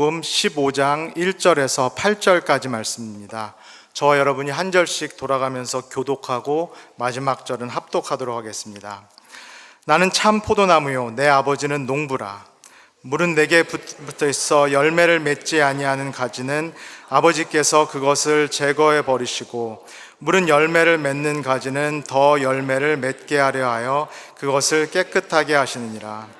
마태복음 15장 1절에서 8절까지 말씀입니다. 저와 여러분이 한 절씩 돌아가면서 교독하고 마지막 절은 합독하도록 하겠습니다. 나는 참 포도나무요 내 아버지는 농부라 물은 내게 붙어 있어 열매를 맺지 아니하는 가지는 아버지께서 그것을 제거해 버리시고 물은 열매를 맺는 가지는 더 열매를 맺게 하려 하여 그것을 깨끗하게 하시느니라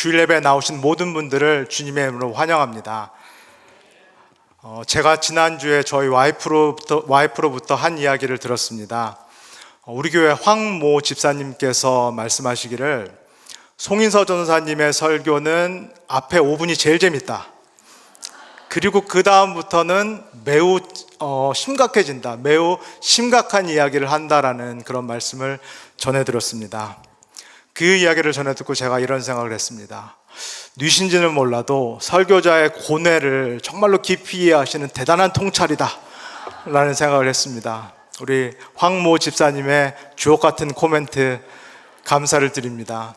주일 예배에 나오신 모든 분들을 주님의 이름으로 환영합니다. 어, 제가 지난주에 저희 와이프로부터, 와이프로부터 한 이야기를 들었습니다. 어, 우리 교회 황모 집사님께서 말씀하시기를 송인서 전사님의 설교는 앞에 5분이 제일 재밌다. 그리고 그 다음부터는 매우 어, 심각해진다. 매우 심각한 이야기를 한다라는 그런 말씀을 전해 들었습니다. 그 이야기를 전해 듣고 제가 이런 생각을 했습니다. 뉘신지는 몰라도 설교자의 고뇌를 정말로 깊이 이해하시는 대단한 통찰이다. 라는 생각을 했습니다. 우리 황모 집사님의 주옥 같은 코멘트 감사를 드립니다.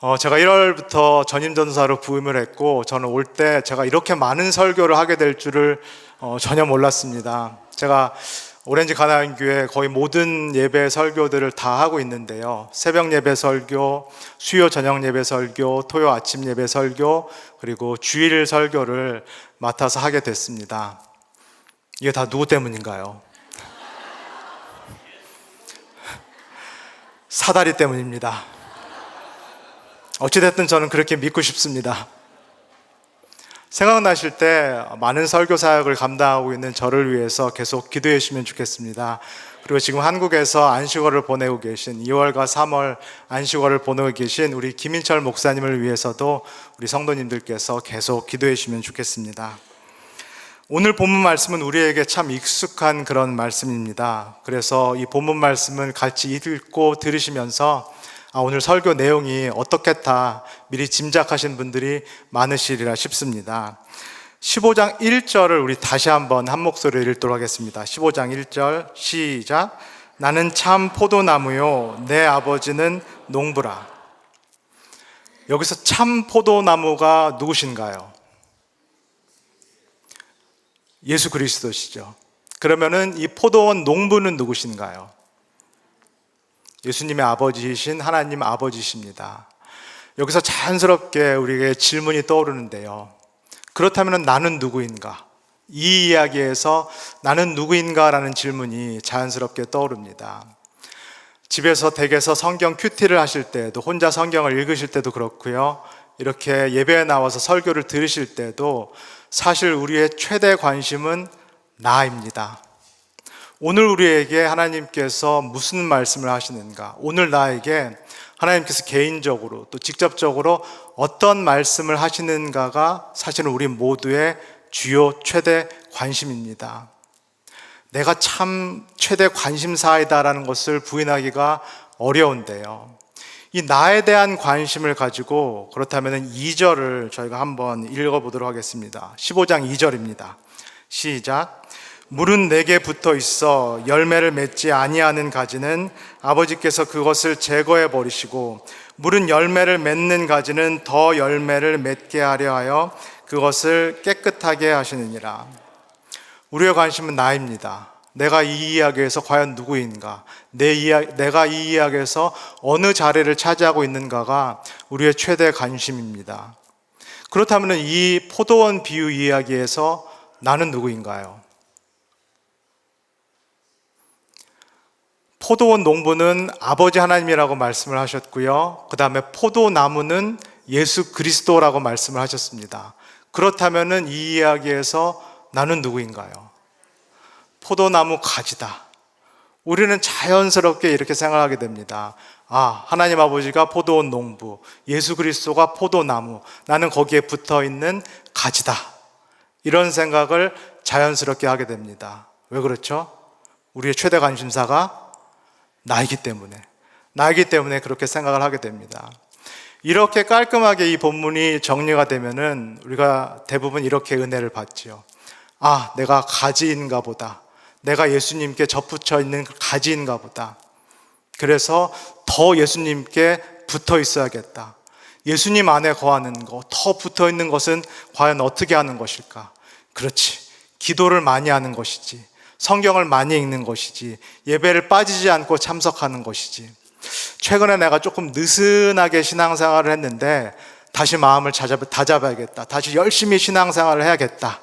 어, 제가 1월부터 전임전사로 부임을 했고, 저는 올 때 제가 이렇게 많은 설교를 하게 될 줄을 어, 전혀 몰랐습니다. 제가 오렌지 가나안 교회 거의 모든 예배 설교들을 다 하고 있는데요. 새벽 예배 설교, 수요 저녁 예배 설교, 토요 아침 예배 설교, 그리고 주일 설교를 맡아서 하게 됐습니다. 이게 다 누구 때문인가요? 사다리 때문입니다. 어찌됐든 저는 그렇게 믿고 싶습니다. 생각나실 때 많은 설교 사역을 감당하고 있는 저를 위해서 계속 기도해 주시면 좋겠습니다. 그리고 지금 한국에서 안식월을 보내고 계신 2월과 3월 안식월을 보내고 계신 우리 김인철 목사님을 위해서도 우리 성도님들께서 계속 기도해 주시면 좋겠습니다. 오늘 본문 말씀은 우리에게 참 익숙한 그런 말씀입니다. 그래서 이 본문 말씀을 같이 읽고 들으시면서 아, 오늘 설교 내용이 어떻겠다 미리 짐작하신 분들이 많으시리라 싶습니다. 15장 1절을 우리 다시 한번 한 목소리로 읽도록 하겠습니다. 15장 1절 시작. 나는 참 포도나무요 내 아버지는 농부라. 여기서 참 포도나무가 누구신가요? 예수 그리스도시죠. 그러면은 이 포도원 농부는 누구신가요? 예수님의 아버지이신 하나님 아버지십니다. 여기서 자연스럽게 우리에게 질문이 떠오르는데요. 그렇다면 나는 누구인가? 이 이야기에서 나는 누구인가라는 질문이 자연스럽게 떠오릅니다. 집에서 댁에서 성경 큐티를 하실 때도 혼자 성경을 읽으실 때도 그렇고요. 이렇게 예배에 나와서 설교를 들으실 때도 사실 우리의 최대 관심은 나입니다. 오늘 우리에게 하나님께서 무슨 말씀을 하시는가? 오늘 나에게 하나님께서 개인적으로 또 직접적으로 어떤 말씀을 하시는가가 사실은 우리 모두의 주요 최대 관심입니다. 내가 참 최대 관심사이다라는 것을 부인하기가 어려운데요. 이 나에 대한 관심을 가지고 그렇다면 2절을 저희가 한번 읽어보도록 하겠습니다. 15장 2절입니다. 시작. 물은 내게 붙어 있어 열매를 맺지 아니하는 가지는 아버지께서 그것을 제거해 버리시고 물은 열매를 맺는 가지는 더 열매를 맺게 하려 하여 그것을 깨끗하게 하시느니라. 우리의 관심은 나입니다. 내가 이 이야기에서 과연 누구인가? 내 이야, 내가 이 이야기에서 어느 자리를 차지하고 있는가가 우리의 최대 관심입니다. 그렇다면 이 포도원 비유 이야기에서 나는 누구인가요? 포도원 농부는 아버지 하나님이라고 말씀을 하셨고요. 그 다음에 포도나무는 예수 그리스도라고 말씀을 하셨습니다. 그렇다면은 이 이야기에서 나는 누구인가요? 포도나무 가지다. 우리는 자연스럽게 이렇게 생각하게 됩니다. 아, 하나님 아버지가 포도원 농부, 예수 그리스도가 포도나무, 나는 거기에 붙어 있는 가지다. 이런 생각을 자연스럽게 하게 됩니다. 왜 그렇죠? 우리의 최대 관심사가 나이기 때문에, 나이기 때문에 그렇게 생각을 하게 됩니다. 이렇게 깔끔하게 이 본문이 정리가 되면은 우리가 대부분 이렇게 은혜를 받지요. 아, 내가 가지인가 보다. 내가 예수님께 접붙여 있는 그 가지인가 보다. 그래서 더 예수님께 붙어 있어야겠다. 예수님 안에 거하는 것, 더 붙어 있는 것은 과연 어떻게 하는 것일까? 그렇지. 기도를 많이 하는 것이지. 성경을 많이 읽는 것이지. 예배를 빠지지 않고 참석하는 것이지. 최근에 내가 조금 느슨하게 신앙생활을 했는데 다시 마음을 다잡아야겠다. 다시 열심히 신앙생활을 해야겠다.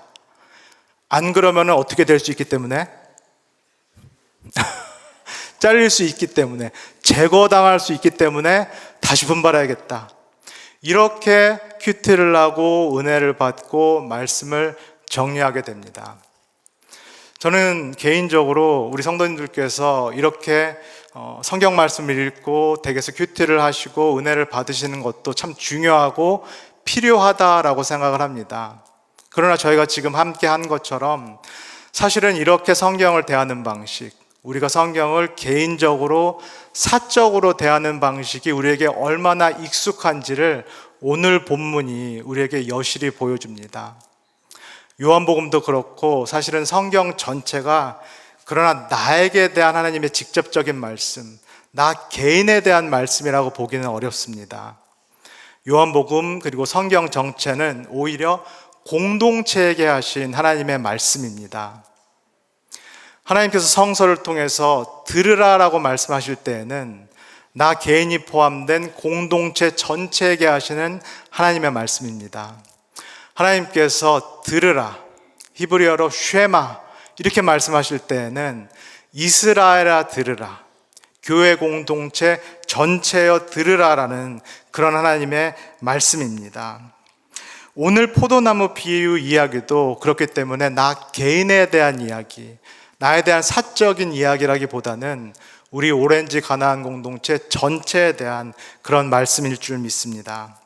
안 그러면 어떻게 될 수 있기 때문에? 잘릴 수 있기 때문에, 제거당할 수 있기 때문에 다시 분발해야겠다. 이렇게 큐티를 하고 은혜를 받고 말씀을 정리하게 됩니다. 저는 개인적으로 우리 성도님들께서 이렇게 어, 성경 말씀을 읽고 댁에서 큐티를 하시고 은혜를 받으시는 것도 참 중요하고 필요하다라고 생각을 합니다. 그러나 저희가 지금 함께 한 것처럼 사실은 이렇게 성경을 대하는 방식, 우리가 성경을 개인적으로 사적으로 대하는 방식이 우리에게 얼마나 익숙한지를 오늘 본문이 우리에게 여실히 보여줍니다. 요한복음도 그렇고 사실은 성경 전체가 그러나 나에게 대한 하나님의 직접적인 말씀, 나 개인에 대한 말씀이라고 보기는 어렵습니다. 요한복음 그리고 성경 정체는 오히려 공동체에게 하신 하나님의 말씀입니다. 하나님께서 성서를 통해서 들으라라고 말씀하실 때에는 나 개인이 포함된 공동체 전체에게 하시는 하나님의 말씀입니다. 하나님께서 들으라, 히브리어로 쉐마, 이렇게 말씀하실 때에는 이스라엘아 들으라, 교회 공동체 전체여 들으라라는 그런 하나님의 말씀입니다. 오늘 포도나무 비유 이야기도 그렇기 때문에 나 개인에 대한 이야기, 나에 대한 사적인 이야기라기보다는 우리 오렌지 가나안 공동체 전체에 대한 그런 말씀일 줄 믿습니다.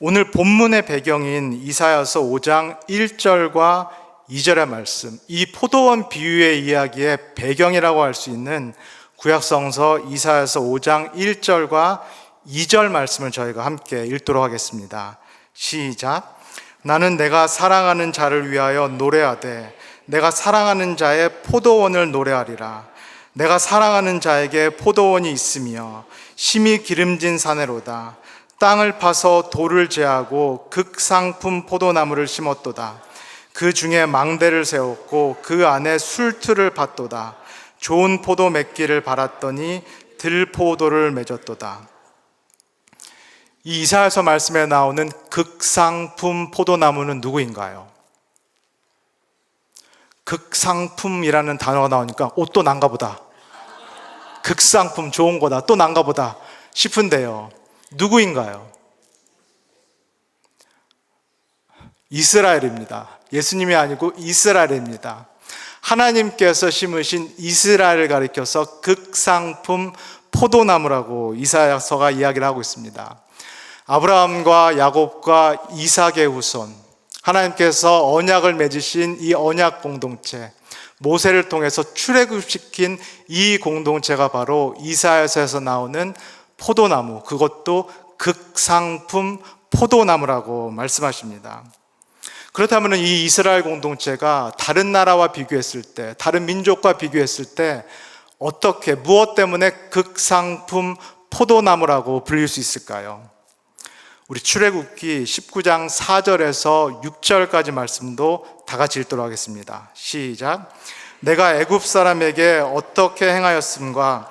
오늘 본문의 배경인 이사야서 5장 1절과 2절의 말씀, 이 포도원 비유의 이야기의 배경이라고 할 수 있는 구약성서 이사야서 5장 1절과 2절 말씀을 저희가 함께 읽도록 하겠습니다. 시작. 나는 내가 사랑하는 자를 위하여 노래하되 내가 사랑하는 자의 포도원을 노래하리라. 내가 사랑하는 자에게 포도원이 있으며 심히 기름진 사내로다. 땅을 파서 돌을 제하고 극상품 포도나무를 심었도다. 그 중에 망대를 세웠고 그 안에 술틀을 받도다. 좋은 포도 맺기를 바랐더니 들포도를 맺었도다. 이 이사야서 말씀에 나오는 극상품 포도나무는 누구인가요? 극상품이라는 단어가 나오니까 옷도 난가 보다. 극상품 좋은 거다. 또 난가 보다 싶은데요. 누구인가요? 이스라엘입니다. 예수님이 아니고 이스라엘입니다. 하나님께서 심으신 이스라엘을 가리켜서 극상품 포도나무라고 이사야서가 이야기를 하고 있습니다. 아브라함과 야곱과 이삭의 후손, 하나님께서 언약을 맺으신 이 언약 공동체, 모세를 통해서 출애굽시킨 이 공동체가 바로 이사야서에서 나오는 포도나무, 그것도 극상품 포도나무라고 말씀하십니다. 그렇다면 이 이스라엘 공동체가 다른 나라와 비교했을 때, 다른 민족과 비교했을 때 어떻게, 무엇 때문에 극상품 포도나무라고 불릴 수 있을까요? 우리 출애굽기 19장 4절에서 6절까지 말씀도 다 같이 읽도록 하겠습니다. 시작. 내가 애굽 사람에게 어떻게 행하였음과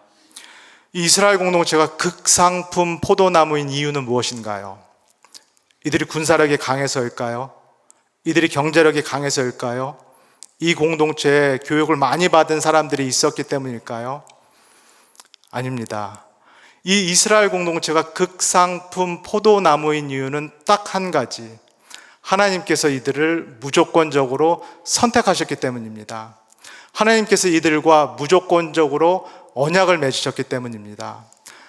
이 이스라엘 공동체가 극상품 포도나무인 이유는 무엇인가요? 이들이 군사력이 강해서일까요? 이들이 경제력이 강해서일까요? 이 공동체에 교육을 많이 받은 사람들이 있었기 때문일까요? 아닙니다. 이 이스라엘 공동체가 극상품 포도나무인 이유는 딱 한 가지. 하나님께서 이들을 무조건적으로 선택하셨기 때문입니다. 하나님께서 이들과 무조건적으로 언약을 맺으셨기 때문입니다.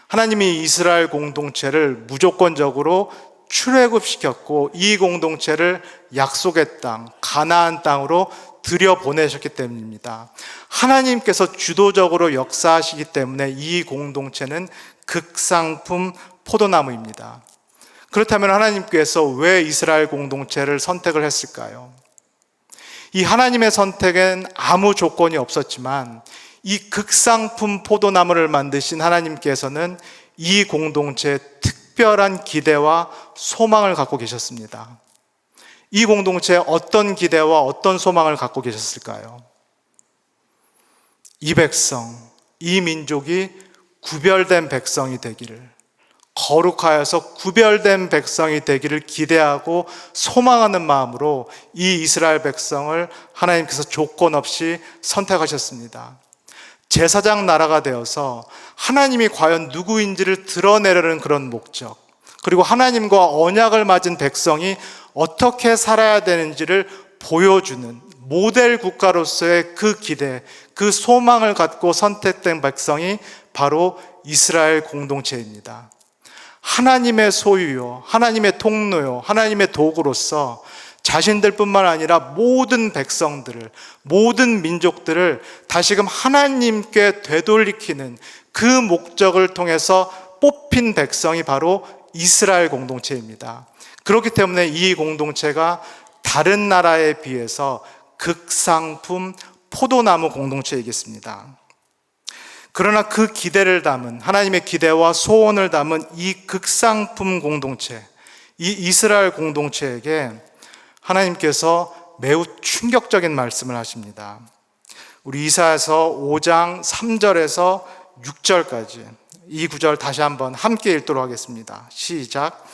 하나님이 이스라엘 공동체를 무조건적으로 출애굽시켰고 이 공동체를 약속의 땅, 가나안 땅으로 들여 보내셨기 때문입니다. 하나님께서 주도적으로 역사하시기 때문에 이 공동체는 극상품 포도나무입니다. 그렇다면 하나님께서 왜 이스라엘 공동체를 선택을 했을까요? 이 하나님의 선택엔 아무 조건이 없었지만 이 극상품 포도나무를 만드신 하나님께서는 이 공동체에 특별한 기대와 소망을 갖고 계셨습니다. 이 공동체에 어떤 기대와 어떤 소망을 갖고 계셨을까요? 이 백성, 이 민족이 구별된 백성이 되기를, 거룩하여서 구별된 백성이 되기를 기대하고 소망하는 마음으로 이 이스라엘 백성을 하나님께서 조건 없이 선택하셨습니다. 제사장 나라가 되어서 하나님이 과연 누구인지를 드러내려는 그런 목적, 그리고 하나님과 언약을 맞은 백성이 어떻게 살아야 되는지를 보여주는 모델 국가로서의 그 기대, 그 소망을 갖고 선택된 백성이 바로 이스라엘 공동체입니다. 하나님의 소유요, 하나님의 통로요, 하나님의 도구로서 자신들뿐만 아니라 모든 백성들을, 모든 민족들을 다시금 하나님께 되돌리키는 그 목적을 통해서 뽑힌 백성이 바로 이스라엘 공동체입니다. 그렇기 때문에 이 공동체가 다른 나라에 비해서 극상품 포도나무 공동체이겠습니다. 그러나 그 기대를 담은 하나님의 기대와 소원을 담은 이 극상품 공동체, 이 이스라엘 공동체에게 하나님께서 매우 충격적인 말씀을 하십니다. 우리 이사에서 5장 3절에서 6절까지 이 구절 다시 한번 함께 읽도록 하겠습니다. 시작.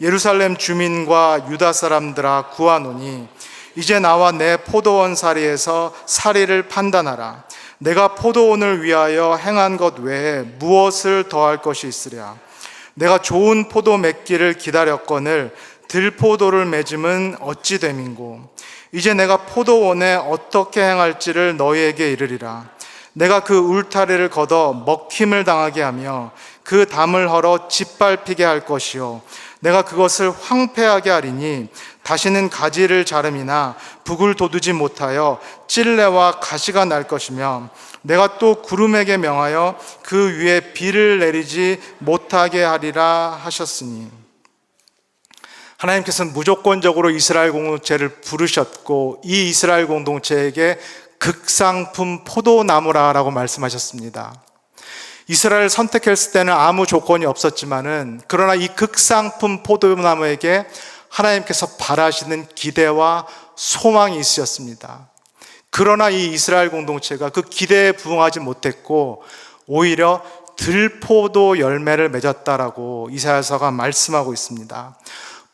예루살렘 주민과 유다 사람들아 구하노니 이제 나와 내 포도원 사리에서 사리를 판단하라. 내가 포도원을 위하여 행한 것 외에 무엇을 더할 것이 있으랴. 내가 좋은 포도 맺기를 기다렸거늘 들포도를 맺음은 어찌 됨인고. 이제 내가 포도원에 어떻게 행할지를 너희에게 이르리라. 내가 그 울타리를 걷어 먹힘을 당하게 하며 그 담을 헐어 짓밟히게 할 것이요. 내가 그것을 황폐하게 하리니 다시는 가지를 자름이나 북을 돋우지 못하여 찔레와 가시가 날 것이며 내가 또 구름에게 명하여 그 위에 비를 내리지 못하게 하리라 하셨으니 하나님께서는 무조건적으로 이스라엘 공동체를 부르셨고 이 이스라엘 공동체에게 극상품 포도나무라라고 말씀하셨습니다. 이스라엘을 선택했을 때는 아무 조건이 없었지만은 그러나 이 극상품 포도나무에게 하나님께서 바라시는 기대와 소망이 있으셨습니다. 그러나 이 이스라엘 공동체가 그 기대에 부응하지 못했고 오히려 들포도 열매를 맺었다라고 이사야서가 말씀하고 있습니다.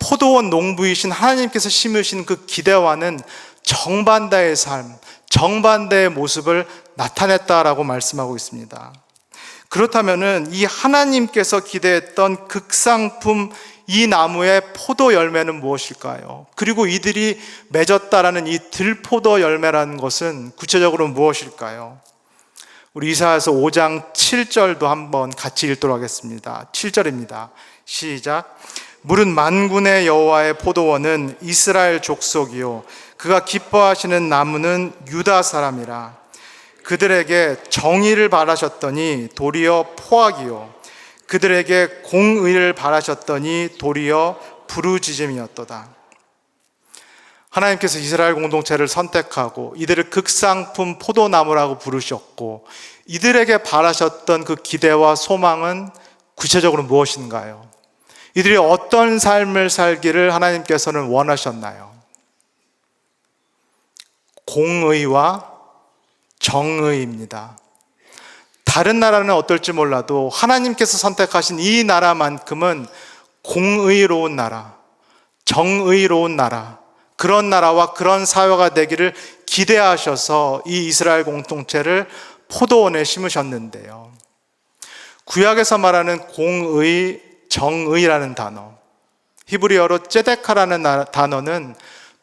포도원 농부이신 하나님께서 심으신 그 기대와는 정반대의 삶, 정반대의 모습을 나타냈다라고 말씀하고 있습니다. 그렇다면은 이 하나님께서 기대했던 극상품 이 나무의 포도 열매는 무엇일까요? 그리고 이들이 맺었다라는 이 들포도 열매라는 것은 구체적으로 무엇일까요? 우리 이사야서 5장 7절도 한번 같이 읽도록 하겠습니다. 7절입니다. 시작. 물은 만군의 여호와의 포도원은 이스라엘 족속이요 그가 기뻐하시는 나무는 유다 사람이라 그들에게 정의를 바라셨더니 도리어 포악이요 그들에게 공의를 바라셨더니 도리어 부르짖음이었도다. 하나님께서 이스라엘 공동체를 선택하고 이들을 극상품 포도나무라고 부르셨고 이들에게 바라셨던 그 기대와 소망은 구체적으로 무엇인가요? 이들이 어떤 삶을 살기를 하나님께서는 원하셨나요? 공의와 정의입니다. 다른 나라는 어떨지 몰라도 하나님께서 선택하신 이 나라만큼은 공의로운 나라, 정의로운 나라, 그런 나라와 그런 사회가 되기를 기대하셔서 이 이스라엘 공동체를 포도원에 심으셨는데요. 구약에서 말하는 공의, 정의라는 단어, 히브리어로 째데카라는 나- 단어는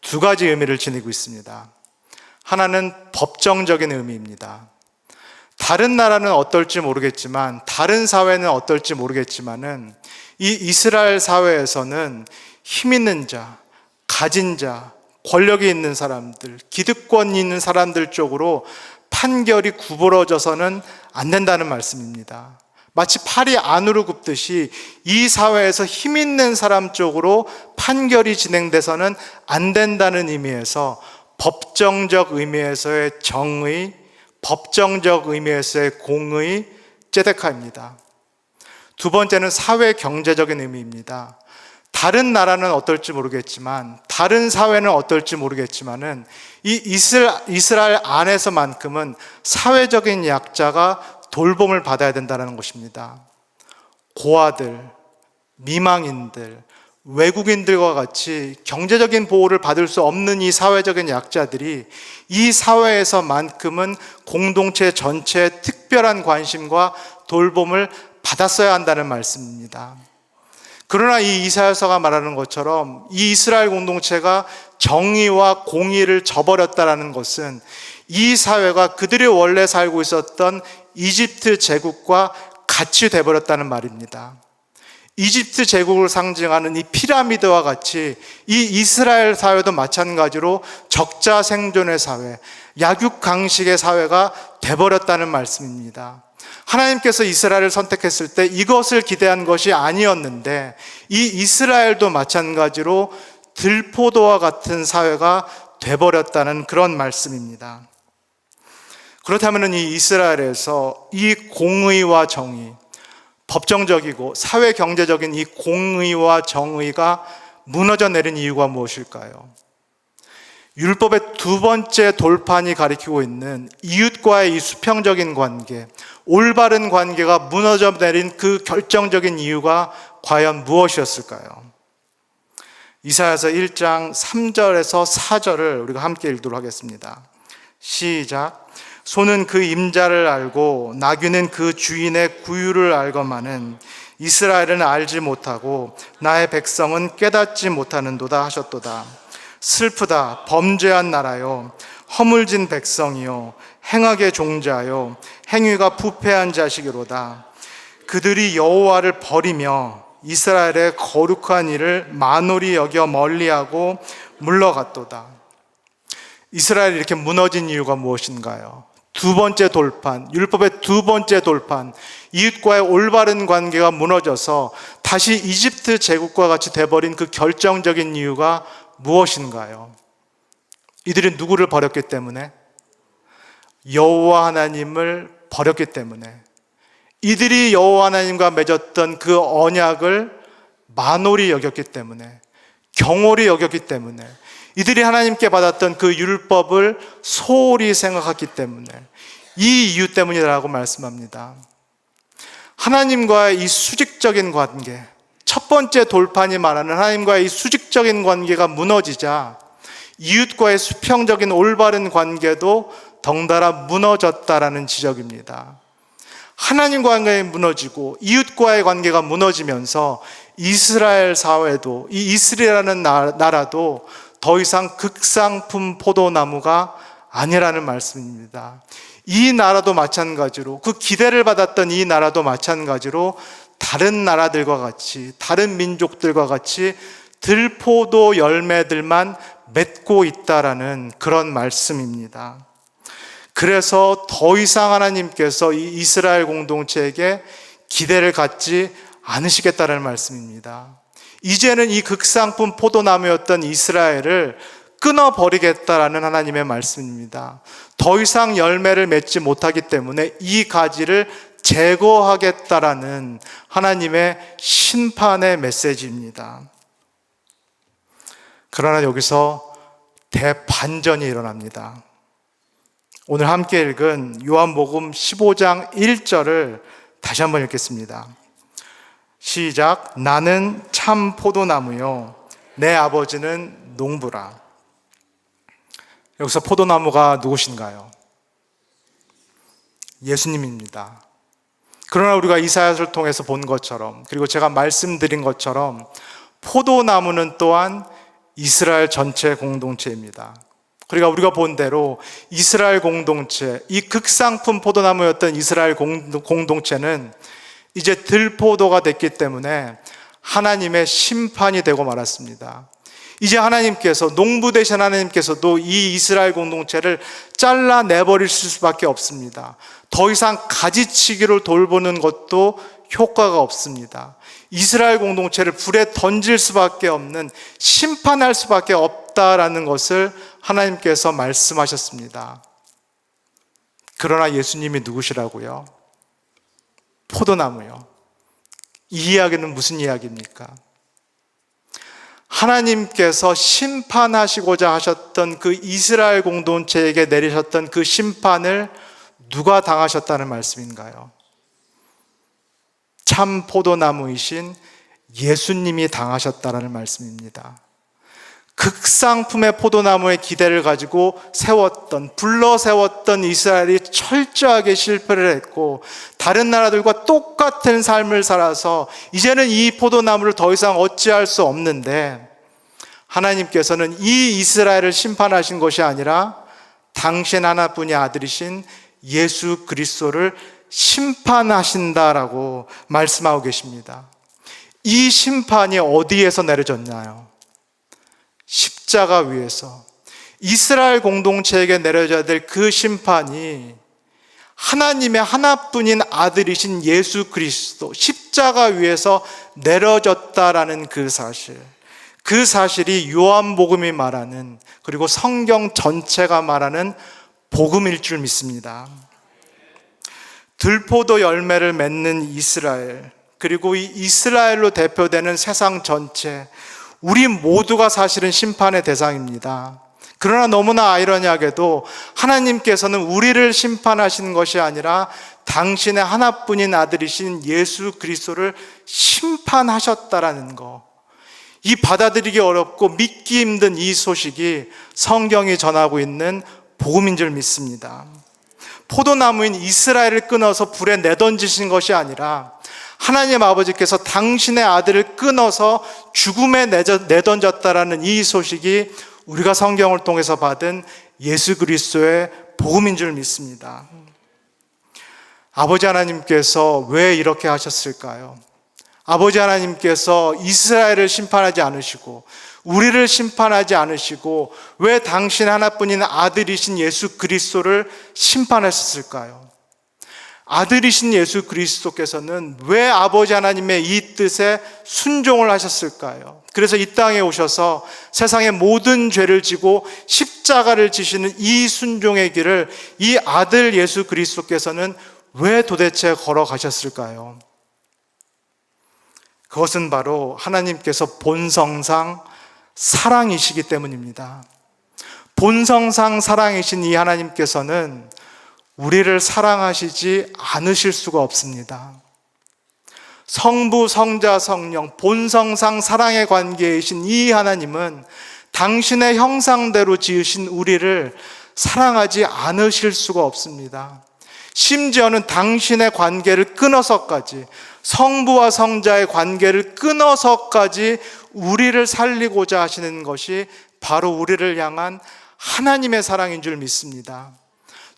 두 가지 의미를 지니고 있습니다. 하나는 법정적인 의미입니다. 다른 나라는 어떨지 모르겠지만, 다른 사회는 어떨지 모르겠지만은, 이 이스라엘 사회에서는 힘 있는 자, 가진 자, 권력이 있는 사람들, 기득권이 있는 사람들 쪽으로 판결이 구부러져서는 안 된다는 말씀입니다. 마치 팔이 안으로 굽듯이 이 사회에서 힘 있는 사람 쪽으로 판결이 진행돼서는 안 된다는 의미에서 법정적 의미에서의 정의, 법정적 의미에서의 공의, 제데카입니다. 두 번째는 사회 경제적인 의미입니다. 다른 나라는 어떨지 모르겠지만, 다른 사회는 어떨지 모르겠지만은, 이 이스라- 이스라엘 안에서만큼은 사회적인 약자가 돌봄을 받아야 된다는 것입니다. 고아들, 미망인들, 외국인들과 같이 경제적인 보호를 받을 수 없는 이 사회적인 약자들이 이 사회에서만큼은 공동체 전체의 특별한 관심과 돌봄을 받았어야 한다는 말씀입니다. 그러나 이 이사야서가 말하는 것처럼 이 이스라엘 공동체가 정의와 공의를 저버렸다라는 것은 이 사회가 그들이 원래 살고 있었던 이집트 제국과 같이 돼버렸다는 말입니다. 이집트 제국을 상징하는 이 피라미드와 같이 이 이스라엘 사회도 마찬가지로 적자 생존의 사회, 약육강식의 사회가 돼버렸다는 말씀입니다. 하나님께서 이스라엘을 선택했을 때 이것을 기대한 것이 아니었는데 이 이스라엘도 마찬가지로 들포도와 같은 사회가 돼버렸다는 그런 말씀입니다. 그렇다면 이 이스라엘에서 이 공의와 정의, 법정적이고 사회 경제적인 이 공의와 정의가 무너져 내린 이유가 무엇일까요? 율법의 두 번째 돌판이 가리키고 있는 이웃과의 이 수평적인 관계, 올바른 관계가 무너져 내린 그 결정적인 이유가 과연 무엇이었을까요? 이사야서 1장 3절에서 4절을 우리가 함께 읽도록 하겠습니다. 시작. 소는 그 임자를 알고 나귀는 그 주인의 구유를 알거만은 이스라엘은 알지 못하고 나의 백성은 깨닫지 못하는도다 하셨도다. 슬프다 범죄한 나라요 허물진 백성이요 행악의 종자요 행위가 부패한 자식이로다. 그들이 여호와를 버리며 이스라엘의 거룩한 일을 만홀히 여겨 멀리하고 물러갔도다. 이스라엘이 이렇게 무너진 이유가 무엇인가요? 두 번째 돌판, 율법의 두 번째 돌판, 이웃과의 올바른 관계가 무너져서 다시 이집트 제국과 같이 돼버린 그 결정적인 이유가 무엇인가요? 이들이 누구를 버렸기 때문에? 여호와 하나님을 버렸기 때문에 이들이 여호와 하나님과 맺었던 그 언약을 만홀히 여겼기 때문에 경홀히 여겼기 때문에 이들이 하나님께 받았던 그 율법을 소홀히 생각했기 때문에 이 이유 때문이라고 말씀합니다. 하나님과의 이 수직적인 관계, 첫 번째 돌판이 말하는 하나님과의 이 수직적인 관계가 무너지자 이웃과의 수평적인 올바른 관계도 덩달아 무너졌다라는 지적입니다. 하나님과 관계가 무너지고 이웃과의 관계가 무너지면서 이스라엘 사회도 이 이스라엘이라는 나라도 더 이상 극상품 포도나무가 아니라는 말씀입니다. 이 나라도 마찬가지로 그 기대를 받았던 이 나라도 마찬가지로 다른 나라들과 같이 다른 민족들과 같이 들포도 열매들만 맺고 있다라는 그런 말씀입니다. 그래서 더 이상 하나님께서 이 이스라엘 공동체에게 기대를 갖지 않으시겠다는 말씀입니다. 이제는 이 극상품 포도나무였던 이스라엘을 끊어버리겠다라는 하나님의 말씀입니다. 더 이상 열매를 맺지 못하기 때문에 이 가지를 제거하겠다라는 하나님의 심판의 메시지입니다. 그러나 여기서 대반전이 일어납니다. 오늘 함께 읽은 요한복음 15장 1절을 다시 한번 읽겠습니다. 시작. 나는 참 포도나무요. 내 아버지는 농부라. 여기서 포도나무가 누구신가요? 예수님입니다. 그러나 우리가 이사야를 통해서 본 것처럼 그리고 제가 말씀드린 것처럼 포도나무는 또한 이스라엘 전체 공동체입니다. 그러니까 우리가 본 대로 이스라엘 공동체, 이 극상품 포도나무였던 이스라엘 공동체는 이제 들포도가 됐기 때문에 하나님의 심판이 되고 말았습니다. 이제 하나님께서 농부 되신 하나님께서도 이 이스라엘 공동체를 잘라내 버릴 수밖에 없습니다. 더 이상 가지치기를 돌보는 것도 효과가 없습니다. 이스라엘 공동체를 불에 던질 수밖에 없는 심판할 수밖에 없다라는 것을 하나님께서 말씀하셨습니다. 그러나 예수님이 누구시라고요? 포도나무요. 이 이야기는 무슨 이야기입니까? 하나님께서 심판하시고자 하셨던 그 이스라엘 공동체에게 내리셨던 그 심판을 누가 당하셨다는 말씀인가요? 참 포도나무이신 예수님이 당하셨다라는 말씀입니다. 극상품의 포도나무의 기대를 가지고 세웠던, 불러 세웠던 이스라엘이 철저하게 실패를 했고, 다른 나라들과 똑같은 삶을 살아서, 이제는 이 포도나무를 더 이상 어찌할 수 없는데, 하나님께서는 이 이스라엘을 심판하신 것이 아니라, 당신 하나뿐이 아들이신 예수 그리스도를 심판하신다라고 말씀하고 계십니다. 이 심판이 어디에서 내려졌나요? 십자가 위에서 이스라엘 공동체에게 내려져야 될 그 심판이 하나님의 하나뿐인 아들이신 예수 그리스도 십자가 위에서 내려졌다라는 그 사실. 그 사실이 요한복음이 말하는 그리고 성경 전체가 말하는 복음일 줄 믿습니다. 들포도 열매를 맺는 이스라엘, 그리고 이 이스라엘로 대표되는 세상 전체, 우리 모두가 사실은 심판의 대상입니다. 그러나 너무나 아이러니하게도 하나님께서는 우리를 심판하시는 것이 아니라 당신의 하나뿐인 아들이신 예수 그리스도를 심판하셨다라는 거. 이 받아들이기 어렵고 믿기 힘든 이 소식이 성경이 전하고 있는 복음인 줄 믿습니다. 포도나무인 이스라엘을 끊어서 불에 내던지신 것이 아니라 하나님 아버지께서 당신의 아들을 끊어서 죽음에 내던졌다라는 이 소식이 우리가 성경을 통해서 받은 예수 그리스도의 복음인 줄 믿습니다. 아버지 하나님께서 왜 이렇게 하셨을까요? 아버지 하나님께서 이스라엘을 심판하지 않으시고 우리를 심판하지 않으시고 왜 당신 하나뿐인 아들이신 예수 그리스도를 심판하셨을까요? 아들이신 예수 그리스도께서는 왜 아버지 하나님의 이 뜻에 순종을 하셨을까요? 그래서 이 땅에 오셔서 세상의 모든 죄를 지고 십자가를 지시는 이 순종의 길을 이 아들 예수 그리스도께서는 왜 도대체 걸어가셨을까요? 그것은 바로 하나님께서 본성상 사랑이시기 때문입니다. 본성상 사랑이신 이 하나님께서는 우리를 사랑하시지 않으실 수가 없습니다. 성부, 성자, 성령, 본성상 사랑의 관계이신 이 하나님은 당신의 형상대로 지으신 우리를 사랑하지 않으실 수가 없습니다. 심지어는 당신의 관계를 끊어서까지 성부와 성자의 관계를 끊어서까지 우리를 살리고자 하시는 것이 바로 우리를 향한 하나님의 사랑인 줄 믿습니다.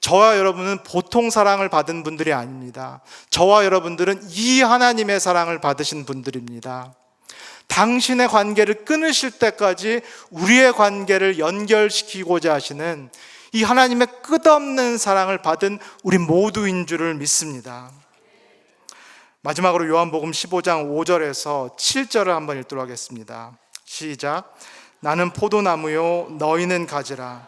저와 여러분은 보통 사랑을 받은 분들이 아닙니다. 저와 여러분들은 이 하나님의 사랑을 받으신 분들입니다. 당신의 관계를 끊으실 때까지 우리의 관계를 연결시키고자 하시는 이 하나님의 끝없는 사랑을 받은 우리 모두인 줄을 믿습니다. 마지막으로 요한복음 15장 5절에서 7절을 한번 읽도록 하겠습니다. 시작. 나는 포도나무요 너희는 가지라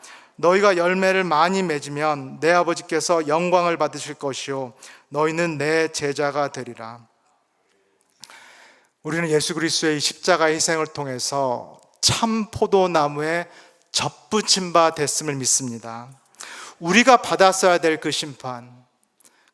너희가 열매를 많이 맺으면 내 아버지께서 영광을 받으실 것이요 너희는 내 제자가 되리라 우리는 예수 그리스도의 이 십자가 희생을 통해서 참 포도나무에 접붙임 바 됐음을 믿습니다. 우리가 받았어야 될 그 심판,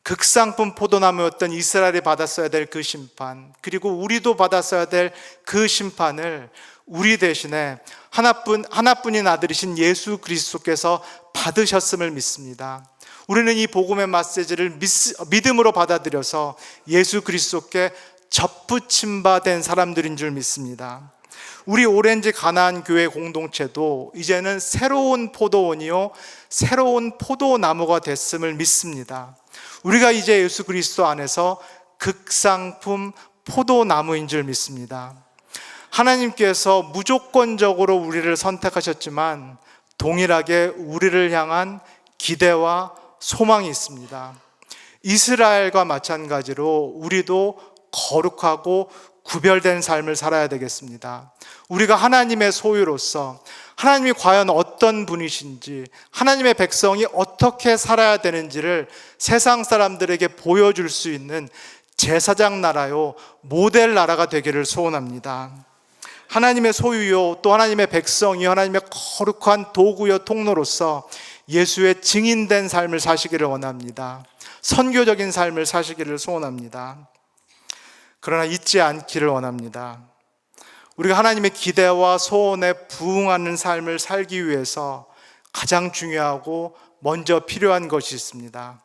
극상품 포도나무였던 이스라엘이 받았어야 될 그 심판, 그리고 우리도 받았어야 될 그 심판을 우리 대신에 하나뿐 하나뿐인 아들이신 예수 그리스도께서 받으셨음을 믿습니다. 우리는 이 복음의 메시지를 믿, 믿음으로 받아들여서 예수 그리스도께 접붙임 바된 사람들인 줄 믿습니다. 우리 오렌지 가나안 교회 공동체도 이제는 새로운 포도원이요 새로운 포도나무가 됐음을 믿습니다. 우리가 이제 예수 그리스도 안에서 극상품 포도나무인 줄 믿습니다. 하나님께서 무조건적으로 우리를 선택하셨지만 동일하게 우리를 향한 기대와 소망이 있습니다. 이스라엘과 마찬가지로 우리도 거룩하고 구별된 삶을 살아야 되겠습니다. 우리가 하나님의 소유로서 하나님이 과연 어떤 분이신지, 하나님의 백성이 어떻게 살아야 되는지를 세상 사람들에게 보여줄 수 있는 제사장 나라요, 모델 나라가 되기를 소원합니다. 하나님의 소유요, 또 하나님의 백성이 하나님의 거룩한 도구요, 통로로서 예수의 증인된 삶을 사시기를 원합니다. 선교적인 삶을 사시기를 소원합니다. 그러나 잊지 않기를 원합니다. 우리가 하나님의 기대와 소원에 부응하는 삶을 살기 위해서 가장 중요하고 먼저 필요한 것이 있습니다.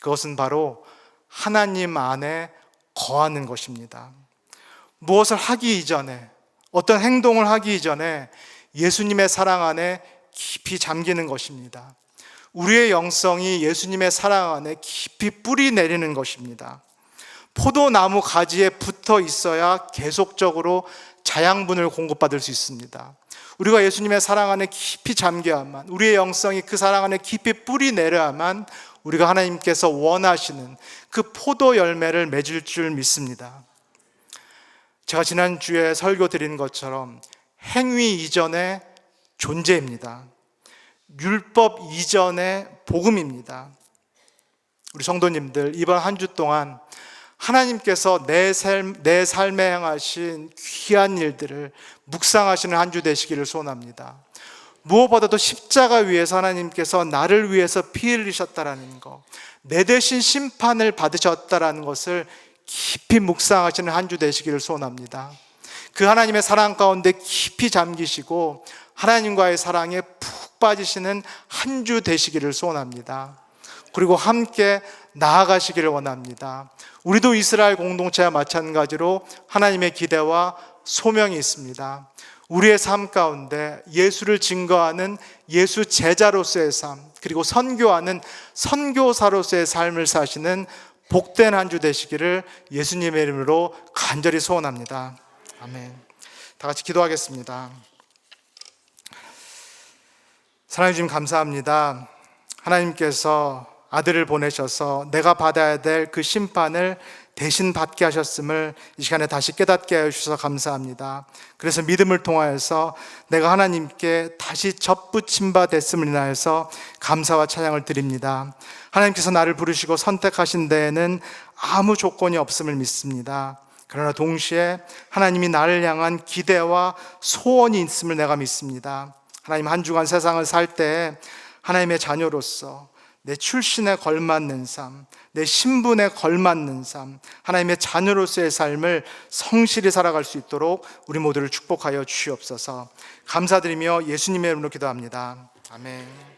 그것은 바로 하나님 안에 거하는 것입니다. 무엇을 하기 이전에, 어떤 행동을 하기 이전에 예수님의 사랑 안에 깊이 잠기는 것입니다. 우리의 영성이 예수님의 사랑 안에 깊이 뿌리 내리는 것입니다. 포도나무 가지에 붙어 있어야 계속적으로 자양분을 공급받을 수 있습니다. 우리가 예수님의 사랑 안에 깊이 잠겨야만, 우리의 영성이 그 사랑 안에 깊이 뿌리 내려야만 우리가 하나님께서 원하시는 그 포도 열매를 맺을 줄 믿습니다. 제가 지난주에 설교 드린 것처럼 행위 이전의 존재입니다. 율법 이전의 복음입니다. 우리 성도님들, 이번 한 주 동안 하나님께서 내, 삶, 내 삶에 행하신 귀한 일들을 묵상하시는 한 주 되시기를 소원합니다. 무엇보다도 십자가 위에서 하나님께서 나를 위해서 피 흘리셨다라는 것, 내 대신 심판을 받으셨다라는 것을 깊이 묵상하시는 한 주 되시기를 소원합니다. 그 하나님의 사랑 가운데 깊이 잠기시고 하나님과의 사랑에 푹 빠지시는 한 주 되시기를 소원합니다. 그리고 함께 나아가시기를 원합니다. 우리도 이스라엘 공동체와 마찬가지로 하나님의 기대와 소명이 있습니다. 우리의 삶 가운데 예수를 증거하는 예수 제자로서의 삶, 그리고 선교하는 선교사로서의 삶을 사시는 복된 한 주 되시기를 예수님의 이름으로 간절히 소원합니다. 아멘. 다 같이 기도하겠습니다. 사랑해 주님 감사합니다. 하나님께서 아들을 보내셔서 내가 받아야 될 그 심판을 대신 받게 하셨음을 이 시간에 다시 깨닫게 해주셔서 감사합니다. 그래서 믿음을 통하여서 내가 하나님께 다시 접붙임 바 됐음을 인하여서 감사와 찬양을 드립니다. 하나님께서 나를 부르시고 선택하신 데에는 아무 조건이 없음을 믿습니다. 그러나 동시에 하나님이 나를 향한 기대와 소원이 있음을 내가 믿습니다. 하나님 한 주간 세상을 살 때 하나님의 자녀로서 내 출신에 걸맞는 삶, 내 신분에 걸맞는 삶, 하나님의 자녀로서의 삶을 성실히 살아갈 수 있도록 우리 모두를 축복하여 주시옵소서. 감사드리며 예수님의 이름으로 기도합니다. 아멘.